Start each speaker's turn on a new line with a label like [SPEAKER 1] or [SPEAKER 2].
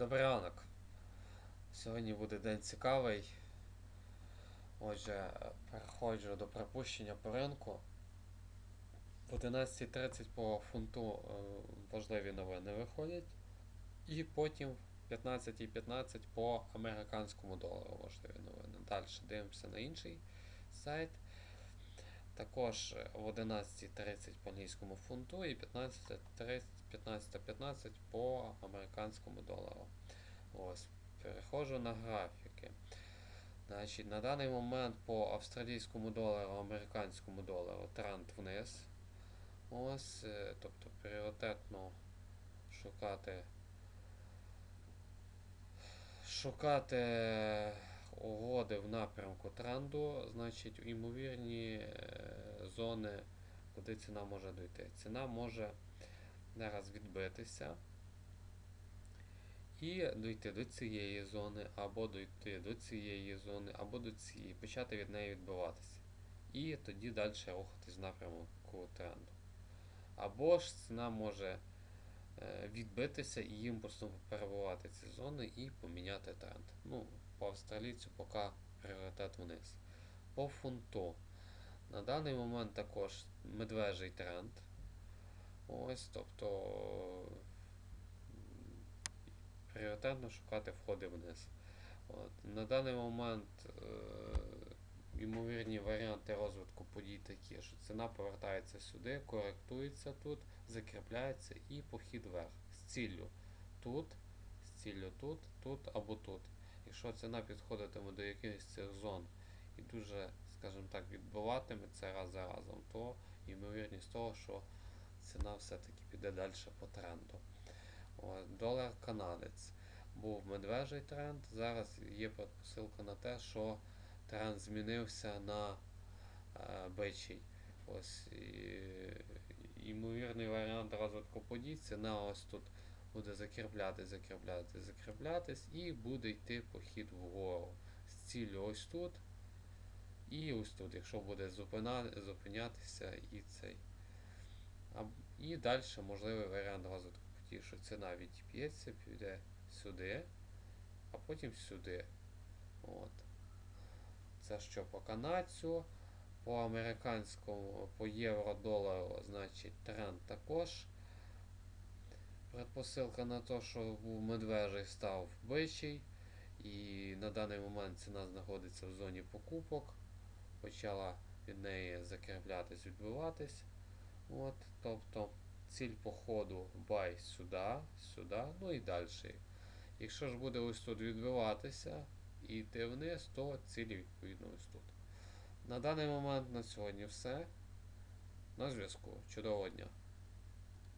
[SPEAKER 1] Добрий ранок. Сьогодні буде день цікавий. Отже, переходжу до припущення по ринку. В 11.30 по фунту е, важливі новини виходять. І потім в 15.15 по американському долару важливі новини. Далі дивимося на інший сайт. Також в 11.30 по англійському фунту і 15.30 15.15 по американському долару. Ось, переходжу на графіки. Значить, на даний момент по австралійському долару, американському долару тренд вниз. Ось, е, тобто пріоритетно шукати шукати угоди в напрямку тренду, значить, ймовірні е, зони, куди ціна може дойти. Ціна може зараз відбитися і дойти до цієї зони, або дойти до цієї зони, або до цієї, почати від неї відбиватися. І тоді далі рухатись в напрямку тренду. Або ж ціна може е, відбитися і імпульсно перебувати ці зони і поміняти тренд. Ну, по австралійцю поки пріоритет вниз. По фунту. На даний момент також медвежий тренд. Ось, тобто пріоритетно шукати входи вниз. От. На даний момент е, ймовірні варіанти розвитку подій такі, що ціна повертається сюди, коректується тут, закріпляється і похід вверх з ціллю тут, з ціллю тут, тут або тут. Якщо ціна підходитиме до якихось цих зон і дуже, скажімо так, відбиватиметься раз за разом, то ймовірність того, що ціна все-таки піде далі по тренду. Долар канадець. Був медвежий тренд. Зараз є предпосилка на те, що тренд змінився на е, бичий. Ось і, ймовірний варіант розвитку подій. Ціна ось тут буде закріплятись, закріплятись, закріплятись і буде йти похід вгору. З ціллю ось тут. І ось тут, якщо буде зупинятися і цей. І далі можливий варіант розвитку подій, що ціна відіб'ється, піде сюди, а потім сюди. От. Це що по канадцю, по американському, по євро-долару, значить тренд також. Предпосилка на те, що був медвежий став бичий, і на даний момент ціна знаходиться в зоні покупок, почала від неї закріплятись, відбиватись. От, тобто ціль походу бай сюди, сюди, ну і далі. Якщо ж буде ось тут відбиватися і йти вниз, то цілі відповідно ось тут. На даний момент на сьогодні все. На зв'язку. Чудового дня!